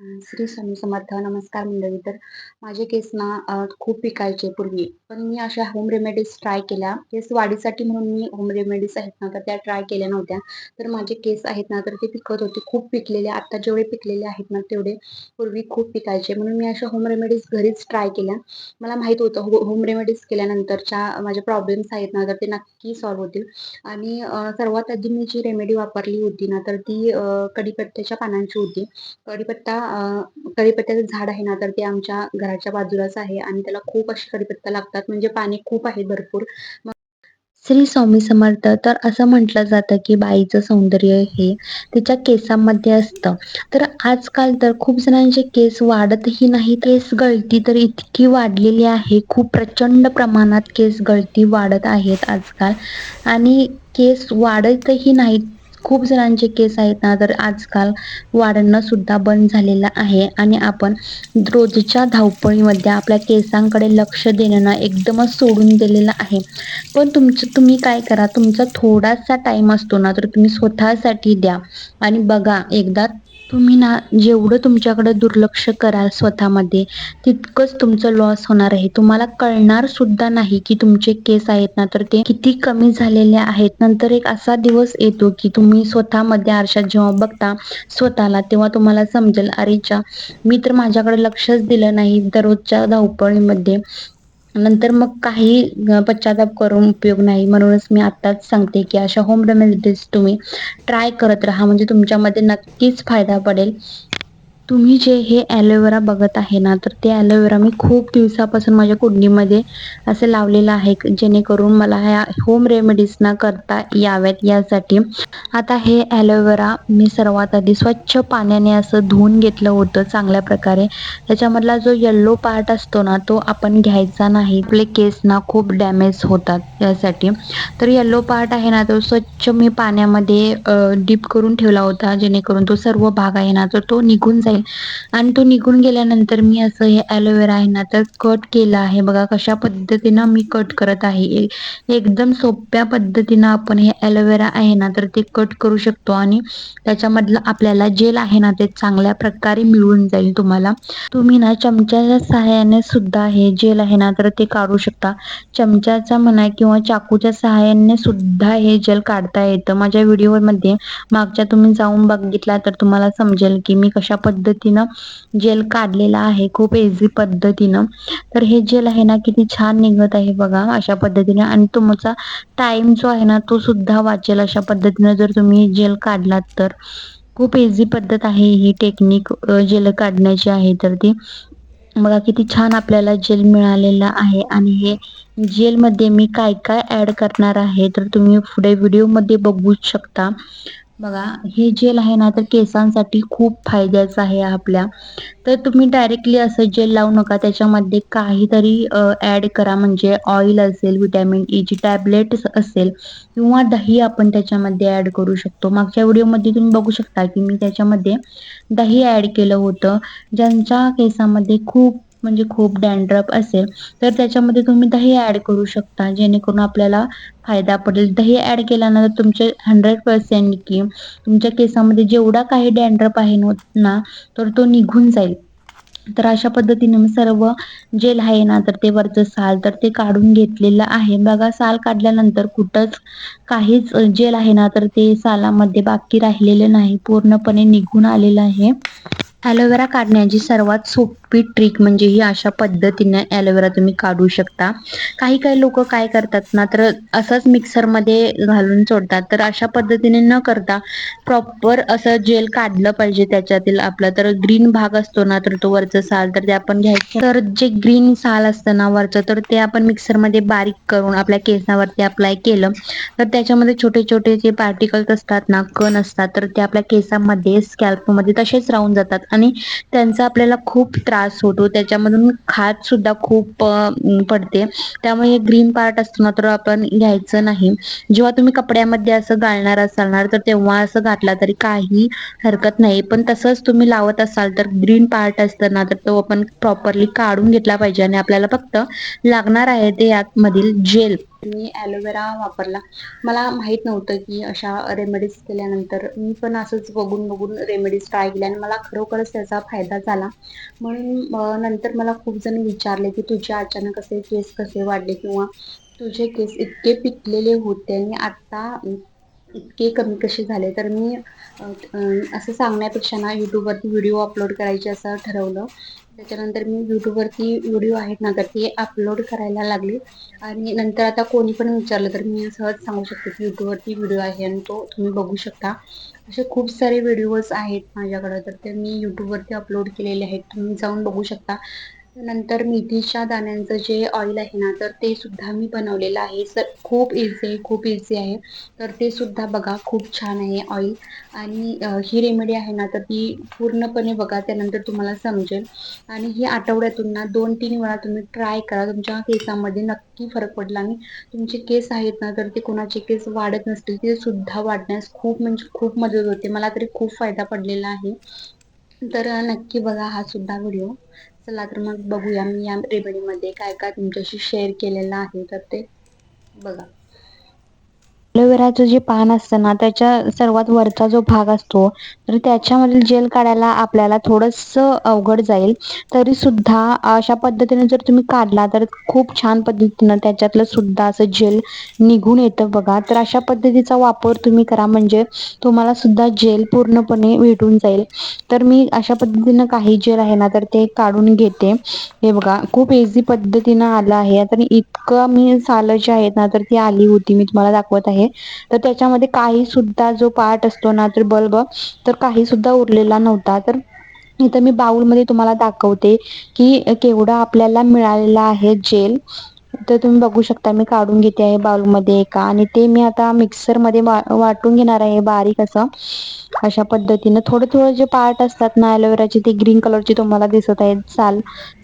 श्री स्वामी समर्थ नमस्कार मंडळी. तर माझे केस ना खूप पिकायचे पूर्वी. पण मी अशा होम रेमेडीज ट्राय केल्या. केस वाढीसाठी म्हणून मी होम रेमेडीज आहेत ना तर त्या ट्राय केल्या नव्हत्या. तर माझे केस आहेत ना तर ते पिकत होते. खूप पिकलेले आता जेवढे पिकलेले आहेत ना तेवढे पूर्वी खूप पिकायचे. म्हणून मी अशा होम रेमेडीज घरीच ट्राय केल्या. मला माहीत होतं हो होम रेमेडीज केल्यानंतरच्या माझे प्रॉब्लेम्स आहेत ना तर ते नक्की सॉल्व्ह होतील. आणि सर्वात आधी मी जी रेमेडी वापरली होती ना तर ती कढीपत्त्याच्या पानांची होती. कढीपत्ता कढीपत्त्याचं झाड आहे ना तर ते आमच्या घराच्या बाजूलाच आहे आणि त्याला खूप असे कढीपत्ता लागतात. म्हणजे पाणी खूप आहे भरपूर. श्री स्वामी समर्थ तर असं म्हटलं जातं की बाईचं सौंदर्य हे तिच्या केसांमध्ये असतं. तर आजकाल तर खूप जणांचे केस वाढतही नाही केस गळती तर इतकी वाढलेली आहे. खूप प्रचंड प्रमाणात केस गळती वाढत आहेत आजकाल. आणि केस वाढतही नाहीत खूप जणांचे केस आहेत ना तर आजकाल वाढणं सुद्धा बंद झालेलं आहे. आणि आपण रोजच्या धावपळीमध्ये आपल्या केसांकडे लक्ष देणं ना एकदमच सोडून दिलेलं आहे. पण तुमचं तुम्ही काय करा तुमचा थोडासा टाइम असतो ना तर तुम्ही स्वतःसाठी द्या. आणि बघा एकदा तुम्ही ना जेवढं तुमच्याकडे दुर्लक्ष कराल स्वतःमध्ये तितकंच तुमचं लॉस होणार आहे. तुम्हाला कळणार सुद्धा नाही की तुमचे केस आहेत ना तर ते किती कमी झालेले आहेत. नंतर एक असा दिवस येतो की तुम्ही स्वतःमध्ये आरशात जेव्हा बघता स्वतःला तेव्हा तुम्हाला समजेल अरेच्या मी तर माझ्याकडे लक्षच दिलं नाही दररोजच्या धावपळीमध्ये. नंतर मग काही पश्चाताप करून उपयोग नाही. म्हणूनच मी आत्ताच सांगते की अशा होम रेमेडीज तुम्ही ट्राय करत राहा. म्हणजे तुमच्यामध्ये नक्कीच फायदा पडेल. तुम्ही जे हे ॲलोवेरा बघत आहे ना तर ते ॲलोवेरा मी खूप दिवसापासून माझ्या कुंडीमध्ये असं लावलेलं आहे जेणेकरून मला ह्या होम रेमेडीज ना करता याव्यात यासाठी. आता हे ॲलोवेरा मी सर्वात आधी स्वच्छ पाण्याने असं धुवून घेतलं होतं चांगल्या प्रकारे. त्याच्यामधला जो येल्लो पार्ट असतो ना तो आपण घ्यायचा नाही. आपले केस ना खूप डॅमेज होतात यासाठी. तर येल्लो पार्ट आहे ना तो स्वच्छ मी पाण्यामध्ये डीप करून ठेवला होता जेणेकरून तो सर्व भाग आहे ना तर तो निघून जाईल. आणि तो निघून गेल्यानंतर मी असं हे ॲलोवेरा आहे ना तर कट केलं आहे. बघा कशा पद्धतीनं मी कट करत आहे. एकदम सोप्या पद्धतीनं आपण हे ॲलोवेरा आहे ना तर ते कट करू शकतो आणि त्याच्यामधलं आपल्याला जेल आहे ना ते चांगल्या प्रकारे मिळून जाईल तुम्हाला. तुम्ही ना चमच्याच्या सहाय्याने सुद्धा हे जेल आहे ना तर ते काढू शकता. चमच्याचा म्हणा किंवा चाकूच्या सहाय्याने सुद्धा हे जेल काढता येतं. माझ्या व्हिडिओमध्ये मागच्या तुम्ही जाऊन बघितला तर तुम्हाला समजेल की मी कशा पद्धतीनं जेल काढलेला आहे खूप इझी पद्धतीनं. तर हे जेल आहे ना किती छान निघत आहे बघा अशा पद्धतीने. आणि तुमचा टाइम जो आहे ना तो सुद्धा वाचेल अशा पद्धतीनं जर तुम्ही जेल काढलात तर. खूप इझी पद्धत आहे ही टेक्निक जेल काढण्याची आहे तर ती. बघा किती छान आपल्याला जेल मिळालेला आहे. आणि हे जेलमध्ये मी काय काय ॲड करणार आहे तर तुम्ही पुढे व्हिडिओमध्ये बघू शकता. बघा हे जेल आहे ना तर केसांसाठी खूप फायद्याचं आहे आपल्या. तर तुम्ही डायरेक्टली असं जेल लावू नका. त्याच्यामध्ये काहीतरी ॲड करा. म्हणजे ऑइल असेल विटॅमिन ईची टॅबलेट असेल किंवा दही आपण त्याच्यामध्ये ॲड करू शकतो. मागच्या व्हिडिओमध्ये तुम्ही बघू शकता की मी त्याच्यामध्ये दही ॲड केलं होतं. ज्यांच्या केसामध्ये खूप म्हणजे खूप डॅन्ड्रफ असेल तर त्याच्यामध्ये तुम्ही दही ऍड करू शकता जेणेकरून आपल्याला फायदा पडेल. दही ऍड केल्यानंतर तुमचे हंड्रेड पर्सेंट की तुमच्या केसामध्ये जेवढा काही डॅन्ड्रफ आहे ना तर तो निघून जाईल. तर अशा पद्धतीने मी सर्व जेल आहे ना तर ते वरचं साल तर ते काढून घेतलेलं आहे. बघा साल काढल्यानंतर कुठंच काहीच जेल आहे ना तर ते सालामध्ये बाकी राहिलेले नाही. पूर्णपणे निघून आलेलं आहे. ॲलोवेरा काढण्याची सर्वात सोपी ट्रिक म्हणजे ही अशा पद्धतीने ॲलोवेरा तुम्ही काढू शकता. काही काही लोक काय करतात ना तर असंच मिक्सरमध्ये घालून सोडतात. तर अशा पद्धतीने न करता प्रॉपर असं जेल काढलं पाहिजे त्याच्यातील आपला. तर ग्रीन भाग असतो ना तर तो वरचं साल तर ते आपण घ्यायचं. तर जे ग्रीन साल असतं ना वरचं तर ते आपण मिक्सरमध्ये बारीक करून आपल्या केसावरती अप्लाय केलं. तर त्याच्यामध्ये छोटे छोटे जे पार्टिकल्स असतात ना कण असतात तर ते आपल्या केसामध्ये स्कॅल्पमध्ये तसेच राहून जातात. आणि त्यांचा आपल्याला खूप त्रास होतो. त्याच्यामधून खात सुद्धा खूप पडते. त्यामुळे ग्रीन पार्ट असतो ना तर आपण घ्यायचं नाही. जेव्हा तुम्ही कपड्यामध्ये असं घालणार असाल ना तर तेव्हा असं घातला तरी काही हरकत नाही. पण तसंच तुम्ही लावत असाल तर ग्रीन पार्ट असतं ना तर तो आपण प्रॉपरली काढून घेतला पाहिजे. आणि आपल्याला फक्त लागणार आहे ते यातमधील जेल. मी ॲलोवेरा वापरला. मला माहीत नव्हतं की अशा रेमेडीज केल्यानंतर मी पण असंच बघून बघून रेमेडीज ट्राय केल्या आणि मला खरोखरच त्याचा फायदा झाला. म्हणून नंतर मला खूप जण विचारले की तुझे अचानक असे केस कसे वाढले किंवा तुझे केस इतके पिकलेले होते आणि आत्ता इतके कमी कसे झाले? तर मी असं सांगण्यापेक्षा ना यूट्यूबवरती व्हिडिओ अपलोड करायचे असं ठरवलं. त्याच्यानंतर मी यूट्यूबवरती व्हिडिओ आहेत ना तर ते अपलोड करायला लागले. आणि नंतर आता कोणी पण विचारलं तर मी सहज सांगू शकते की यूट्यूबवरती व्हिडिओ आहे आणि तो तुम्ही बघू शकता. असे खूप सारे व्हिडिओज आहेत माझ्याकडं तर ते मी यूट्यूबवरती अपलोड केलेले आहेत. तुम्ही जाऊन बघू शकता. नंतर मेथीच्या दाण्यांचं जे ऑइल आहे ना तर ते सुद्धा मी बनवलेलं आहे. सर खूप इझी आहे खूप इझी आहे. तर ते सुद्धा बघा खूप छान आहे ऑइल आणि ही रेमेडी आहे ना तर ती पूर्णपणे बघा त्यानंतर तुम्हाला समजेल. आणि ही आठवड्यातून ना दोन तीन वेळा तुम्ही ट्राय करा. तुमच्या केसामध्ये नक्की फरक पडला आणि तुमचे केस आहेत ना तर ते कोणाचे केस वाढत नसतील ते सुद्धा वाढण्यास खूप म्हणजे खूप मदत होते. मला तरी खूप फायदा पडलेला आहे. तर नक्की बघा हा सुद्धा व्हिडिओ चला तर मग बघूया मी या रेमेडीमध्ये काय काय तुमच्याशी शेअर केलेलं आहे तर ते बघा. एलोवेराचं जे पान असतं ना त्याच्या सर्वात वरचा जो भाग असतो तर त्याच्यामधील जेल काढायला आपल्याला थोडंसं अवघड जाईल. तरी सुद्धा अशा पद्धतीने जर तुम्ही काढला तर खूप छान पद्धतीनं त्याच्यातलं सुद्धा असं जेल निघून येतं बघा. तर अशा पद्धतीचा वापर तुम्ही करा म्हणजे तुम्हाला सुद्धा जेल पूर्णपणे भेटून जाईल. तर मी अशा पद्धतीनं काही जेल आहे ना तर ते काढून घेते. हे बघा खूप इझी पद्धतीनं आलं आहे. तर इतकं मी सालं जे आहेत ना तर ती आली होती मी तुम्हाला दाखवत आहे. तर त्याच्यामध्ये काही सुद्धा जो पार्ट असतो ना तर बल्ब तर काही सुद्धा उरलेला नव्हता. तर इथं मी बाउलमध्ये तुम्हाला दाखवते की केवढा आपल्याला मिळालेला आहे जेल. तर तुम्ही बघू शकता मी काढून घेते आहे बाउलमध्ये एका. आणि ते मी आता मिक्सरमध्ये वा वाटून घेणार आहे बारीक असं. अशा पद्धतीनं. थोडं थोडं जे पार्ट असतात ना ॲलोवेराचे ते ग्रीन कलरचे तुम्हाला दिसत आहेत. साल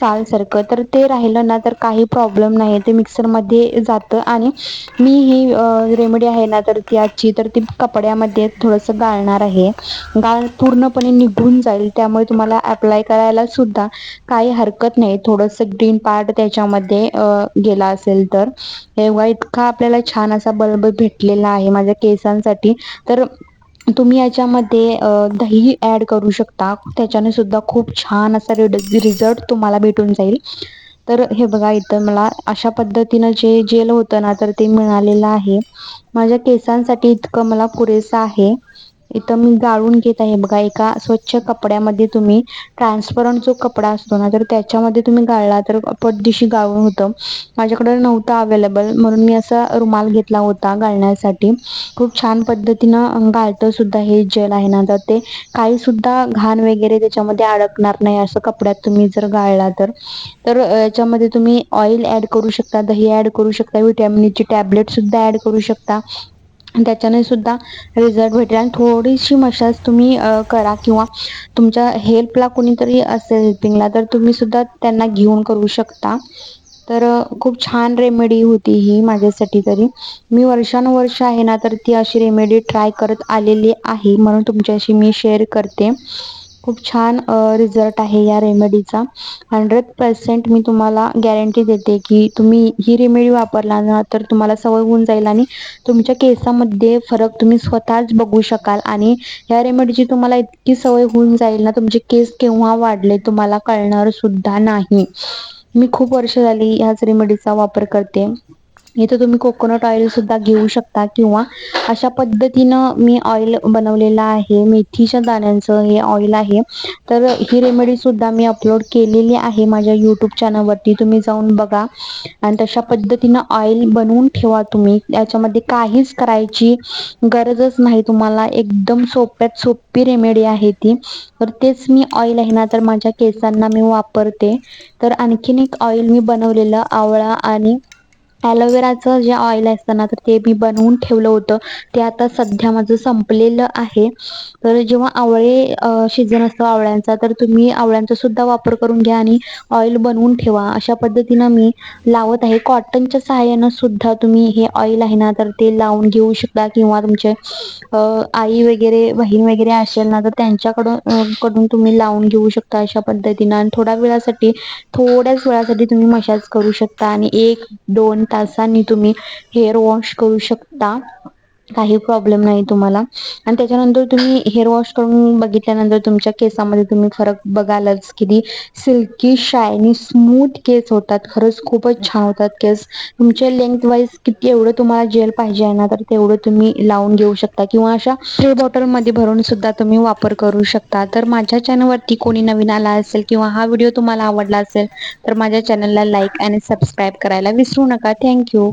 सालसारखं तर ते राहिलं ना तर काही प्रॉब्लेम नाही ते मिक्सरमध्ये जातं आणि मी ही रेमेडी आहे ना तर ती आजची तर ती कपड्यामध्ये थोडंसं गाळणार आहे. गाळ पूर्णपणे निघून जाईल त्यामुळे तुम्हाला अप्लाय करायला सुद्धा काही हरकत नाही. थोडंसं ग्रीन पार्ट त्याच्यामध्ये गेला असेल तर. एवढा इतका आपल्याला छान असा बल्ब भेटलेला आहे माझ्या केसांसाठी. तर तुम्ही याच्यामध्ये दही ॲड करू शकता. त्याच्याने सुद्धा खूप छान असा रिड रिझल्ट तुम्हाला भेटून जाईल. तर हे बघा इथं मला अशा पद्धतीनं जे जेल होतं ना तर ते मिळालेलं आहे. माझ्या केसांसाठी इतकं मला पुरेसं आहे. इथं मी गाळून घेत आहे. बघा एका स्वच्छ कपड्यामध्ये तुम्ही ट्रान्सपरंट जो कपडा असतो ना तर त्याच्यामध्ये तुम्ही गाळला तर पटदिशी गाळून होतं. माझ्याकडं नव्हतं अवेलेबल म्हणून मी असा रुमाल घेतला होता गाळण्यासाठी. खूप छान पद्धतीनं गाळतं सुद्धा हे जेल आहे ना तर ते काही सुद्धा घाण वगैरे त्याच्यामध्ये अडकणार नाही. असं कपड्यात तुम्ही जर गाळला तर. तर याच्यामध्ये तुम्ही ऑइल ॲड करू शकता दही ॲड करू शकता व्हिटॅमिनची e टॅबलेट सुद्धा ॲड करू शकता. त्याच्याने सुद्धा रिझल्ट भेटेल. आणि थोडीशी मशाज तुम्ही करा किंवा तुमच्या हेल्पला कोणीतरी असेल हेल्पिंगला तर तुम्ही सुद्धा त्यांना घेऊन करू शकता. तर खूप छान रेमेडी होती ही माझ्यासाठी तरी. मी वर्षानुवर्ष आहे ना तर ती अशी रेमेडी ट्राय करत आलेली आहे. म्हणून तुमच्याशी मी शेअर करते. खूप छान रिझल्ट आहे या रेमेडीचा हंड्रेड पर्सेंट मी तुम्हाला गॅरंटी देते की तुम्ही ही रेमेडी वापरला ना तर तुम्हाला सवय होऊन जाईल आणि तुमच्या केसामध्ये फरक तुम्ही स्वतःच बघू शकाल आणि या रेमेडीची तुम्हाला इतकी सवय होऊन जाईल ना तुमचे केस केव्हा वाढले तुम्हाला कळणार सुद्धा नाही. मी खूप वर्ष झाली ह्याच रेमेडीचा वापर करते. इथं तुम्ही कोकोनट ऑइल सुद्धा घेऊ शकता किंवा अशा पद्धतीनं मी ऑइल बनवलेलं आहे मेथीच्या दाण्यांचं हे ऑइल आहे. तर ही रेमेडी सुद्धा मी अपलोड केलेली आहे माझ्या यूट्यूब चॅनलवरती तुम्ही जाऊन बघा. आणि तशा पद्धतीनं ऑइल बनवून ठेवा तुम्ही. याच्यामध्ये काहीच करायची गरजच नाही. तुम्हाला एकदम सोप्यात सोपी रेमेडी आहे ती. तर तेच मी ऑइल आहे ना तर माझ्या केसांना मी वापरते. तर आणखीन एक ऑइल मी बनवलेलं आवळा आणि ॲलोवेराचं जे ऑइल असतं ना तर ते मी बनवून ठेवलं होतं. ते आता सध्या माझं संपलेलं आहे. तर जेव्हा आवळे शिजन असतो आवळ्यांचा तर तुम्ही आवळ्यांचा सुद्धा वापर करून घ्या आणि ऑइल बनवून ठेवा. अशा पद्धतीनं मी लावत आहे. कॉटनच्या सहाय्यानं सुद्धा तुम्ही हे ऑइल आहे ना तर ते लावून घेऊ शकता किंवा तुमचे आई वगैरे बहीण वगैरे असेल ना तर त्यांच्याकडून कडून तुम्ही लावून घेऊ शकता अशा पद्धतीनं. आणि थोड्या वेळासाठी थोड्याच वेळासाठी तुम्ही मशाज करू शकता. आणि एक दोन तासांनी तुम्ही हेअर वॉश करू शकता. काही प्रॉब्लेम नाही तुम्हाला. आणि त्याच्यानंतर तुम्ही हेअर वॉश करून बघितल्यानंतर तुमच्या केसामध्ये तुम्ही फरक बघालच किती सिल्की शायनी स्मूथ केस होतात. खरंच खूपच छान होतात केस. तुमचे लेंथ वाईज किती एवढं तुम्हाला जेल पाहिजे आहे ना तर तेवढं तुम्ही लावून घेऊ शकता. किंवा अशा स्प्रे बॉटलमध्ये भरून सुद्धा तुम्ही वापर करू शकता. तर माझ्या चॅनलवरती कोणी नवीन आला असेल किंवा हा व्हिडिओ तुम्हाला आवडला असेल तर माझ्या चॅनलला लाईक आणि सबस्क्राईब करायला विसरू नका. थँक्यू